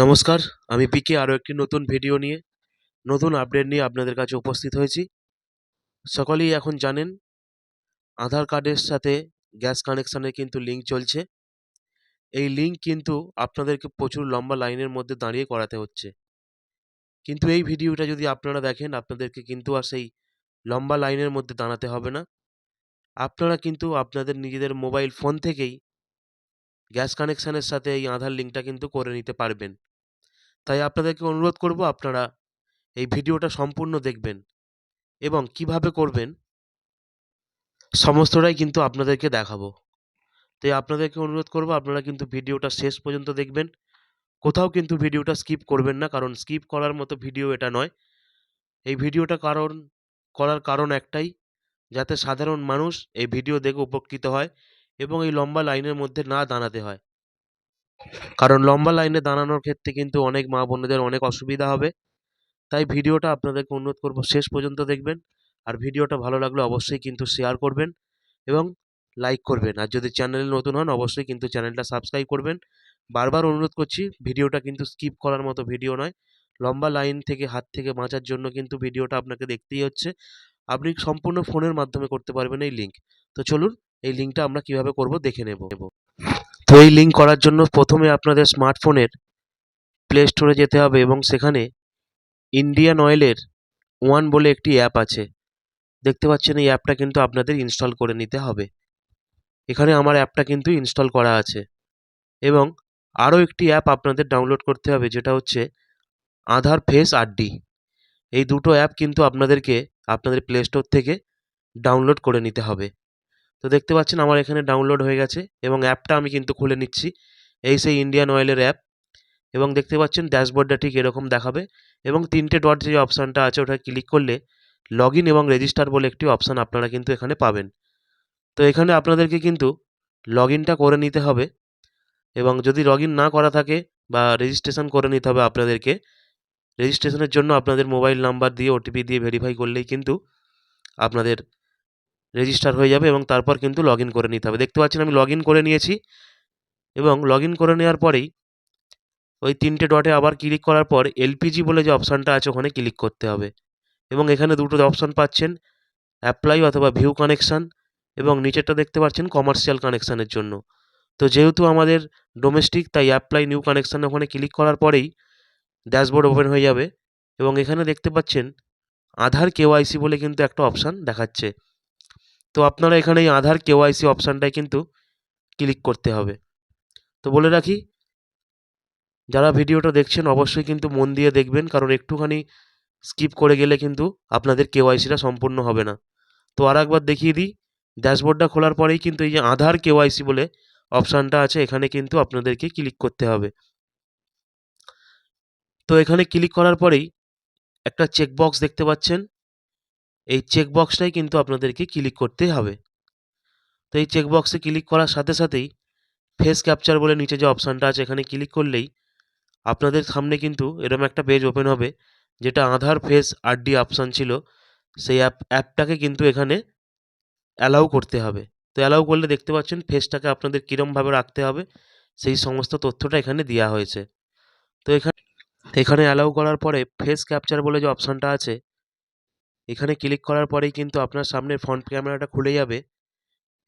নমস্কার, আমি পিকে আরও একটি নতুন ভিডিও নিয়ে, নতুন আপডেট নিয়ে আপনাদের কাছে উপস্থিত হয়েছি। সকলেই এখন জানেন, আধার কার্ডের সাথে গ্যাস কানেকশানের কিন্তু লিঙ্ক চলছে। এই লিঙ্ক কিন্তু আপনাদেরকে প্রচুর লম্বা লাইনের মধ্যে দাঁড়িয়ে করাতে হচ্ছে। কিন্তু এই ভিডিওটা যদি আপনারা দেখেন, আপনাদেরকে কিন্তু আর সেই লম্বা লাইনের মধ্যে দাঁড়াতে হবে না। আপনারা কিন্তু আপনাদের নিজেদের মোবাইল ফোন থেকেই গ্যাস কানেকশানের সাথে এই আধার লিঙ্কটা কিন্তু করে নিতে পারবেন। তাই আপনাদেরকে অনুরোধ করব আপনারা এই ভিডিওটা সম্পূর্ণ দেখবেন এবং কীভাবে করবেন সমস্তটাই কিন্তু আপনাদেরকে দেখাবো। তাই আপনাদেরকে অনুরোধ করব আপনারা কিন্তু ভিডিওটা শেষ পর্যন্ত দেখবেন। কোথাও কিন্তু ভিডিওটা স্কিপ করবেন না, কারণ স্কিপ করার মতো ভিডিও এটা নয়। এই ভিডিওটা কারণ, করার কারণ একটাই, যাতে সাধারণ মানুষ এই ভিডিও দেখে উপকৃত হয়। এবং এই লম্বা লাইনের মধ্যে না দাঁড়াতে হয়। কারণ লম্বা লাইনে দাঁড়ানোর ক্ষেত্রে কিন্তু অনেক মা বোনেদের অনেক অসুবিধা হবে। তাই ভিডিওটা আপনাদেরকে অনুরোধ করব শেষ পর্যন্ত দেখবেন। আর ভিডিওটা ভালো লাগলে অবশ্যই কিন্তু শেয়ার করবেন এবং লাইক করবেন। আর যদি চ্যানেলে নতুন হন, অবশ্যই কিন্তু চ্যানেলটা সাবস্ক্রাইব করবেন। বারবার অনুরোধ করছি, ভিডিওটা কিন্তু স্কিপ করার মতো ভিডিও নয়। লম্বা লাইন থেকে হাত থেকে বাঁচার জন্য কিন্তু ভিডিওটা আপনাকে দেখতেই হচ্ছে। আপনি সম্পূর্ণ ফোনের মাধ্যমে করতে পারবেন এই লিঙ্ক তো চলুন এই লিঙ্কটা আমরা কীভাবে করব দেখে নেব। তো এই লিঙ্ক করার জন্য প্রথমে আপনাদের স্মার্টফোনের প্লে স্টোরে যেতে হবে এবং সেখানে ইন্ডিয়ান অয়েলের ওয়ান বলে একটি অ্যাপ আছে। দেখতে পাচ্ছেন এই অ্যাপটা কিন্তু আপনাদের ইনস্টল করে নিতে হবে। এখানে আমার অ্যাপটা কিন্তু ইনস্টল করা আছে এবং আরও একটি অ্যাপ আপনাদের ডাউনলোড করতে হবে যেটা হচ্ছে আধার ফেস আরডি এই দুটো অ্যাপ কিন্তু আপনাদেরকে আপনাদের প্লে স্টোর থেকে ডাউনলোড করে নিতে হবে। তো দেখতে পাচ্ছেন আমার এখানে ডাউনলোড হয়ে গেছে এবং অ্যাপটা আমি কিন্তু খুলে নিচ্ছি। এই সেই ইন্ডিয়ান অয়েলের অ্যাপ এবং দেখতে পাচ্ছেন ড্যাশবোর্ডটা ঠিক এরকম দেখাবে এবং তিনটে ডট যে অপশানটা আছে ওটা ক্লিক করলে লগ ইন এবং রেজিস্টার বলে একটি অপশান আপনারা কিন্তু এখানে পাবেন। তো এখানে আপনাদেরকে কিন্তু লগ ইনটা করে নিতে হবে এবং যদি লগ ইন না করা থাকে বা রেজিস্ট্রেশন করে নিতে হবে আপনাদেরকে রেজিস্ট্রেশনের জন্য আপনাদের মোবাইল নাম্বার দিয়ে ওটিপি দিয়ে ভেরিফাই করলেই কিন্তু আপনাদের রেজিস্টার হয়ে যাবে এবং তারপর কিন্তু লগ করে নিতে হবে। দেখতে পাচ্ছেন আমি লগ করে নিয়েছি এবং লগ করে নেওয়ার পরেই ওই তিনটে ডটে আবার ক্লিক করার পর এলপিজি বলে যে অপশানটা আছে ওখানে ক্লিক করতে হবে। এবং এখানে দুটো অপশান পাচ্ছেন অ্যাপ্লাই অথবা ভিউ কানেকশান এবং নিচেরটা দেখতে পাচ্ছেন কমার্শিয়াল কানেকশানের জন্য। তো যেহেতু আমাদের ডোমেস্টিক তাই অ্যাপ্লাই নিউ কানেকশান ওখানে ক্লিক করার পরেই ড্যাশবোর্ড ওপেন হয়ে যাবে। এবং এখানে দেখতে পাচ্ছেন আধার কেওয়াইসি বলে কিন্তু একটা অপশান দেখাচ্ছে। তো আপনারা এখানে এই আধার কেওয়াইসি অপশানটায় কিন্তু ক্লিক করতে হবে। তো বলে রাখি, যারা ভিডিওটা দেখছেন অবশ্যই কিন্তু মন দিয়ে দেখবেন, কারণ একটুখানি স্কিপ করে গেলে কিন্তু আপনাদের কেওয়াইসিটা সম্পূর্ণ হবে না। তো আর একবার দেখিয়ে দিই, ড্যাশবোর্ডটা খোলার পরেই কিন্তু এই যে আধার কেওয়াইসি বলে অপশানটা আছে, এখানে কিন্তু আপনাদেরকে ক্লিক করতে হবে। তো এখানে ক্লিক করার পরেই একটা চেকবক্স দেখতে পাচ্ছেন এই চেকবক্সটাই কিন্তু আপনাদেরকে ক্লিক করতে হবে। তো এই চেকবক্সে ক্লিক করার সাথে সাথেই ফেস ক্যাপচার বলে নিচে যে অপশানটা আছে, এখানে ক্লিক করলেই আপনাদের সামনে কিন্তু এরকম একটা পেজ ওপেন হবে, যেটা আধার ফেস আরডি অপশান ছিল। সেই অ্যাপ অ্যাপটাকে কিন্তু এখানে অ্যালাউ করতে হবে। তো অ্যালাউ করলে দেখতে পাচ্ছেন ফেসটাকে আপনাদের কীরমভাবে রাখতে হবে, সেই সমস্ত তথ্যটা এখানে দেওয়া হয়েছে। তো এখানে এখানে অ্যালাউ করার পরে ফেস ক্যাপচার বলে যে অপশানটা আছে এখানে ক্লিক করার পরেই কিন্তু আপনার সামনে ফ্রন্ট ক্যামেরাটা খুলে যাবে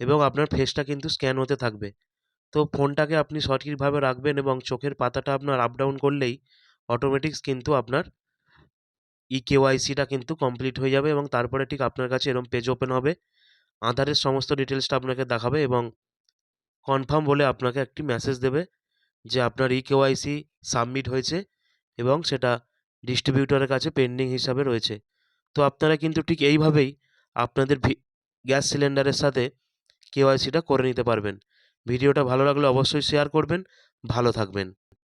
এবং আপনার ফেসটা কিন্তু স্ক্যান হতে থাকবে। তো ফোনটাকে আপনি সঠিকভাবে রাখবেন এবং চোখের পাতাটা আপনার আপ ডাউন করলেই অটোমেটিক্স কিন্তু আপনার ই কেওয়াইসিটা কিন্তু কমপ্লিট হয়ে যাবে এবং তারপরে ঠিক আপনার কাছে এরকম পেজ ওপেন হবে। আধারের সমস্ত ডিটেলসটা আপনাকে দেখাবে এবং কনফার্ম বলে আপনাকে একটি মেসেজ দেবে যে আপনার ই কেওয়াইসি সাবমিট হয়েছে এবং সেটা ডিস্ট্রিবিউটরের কাছে পেন্ডিং হিসাবে রয়েছে। তো আপনারা কিন্তু ঠিক এইভাবেই আপনাদের গ্যাস সিলিন্ডারের সাথে কেওয়াইসিটা করে নিতে পারবেন। ভিডিওটা ভালো লাগলে অবশ্যই শেয়ার করবেন। ভালো থাকবেন।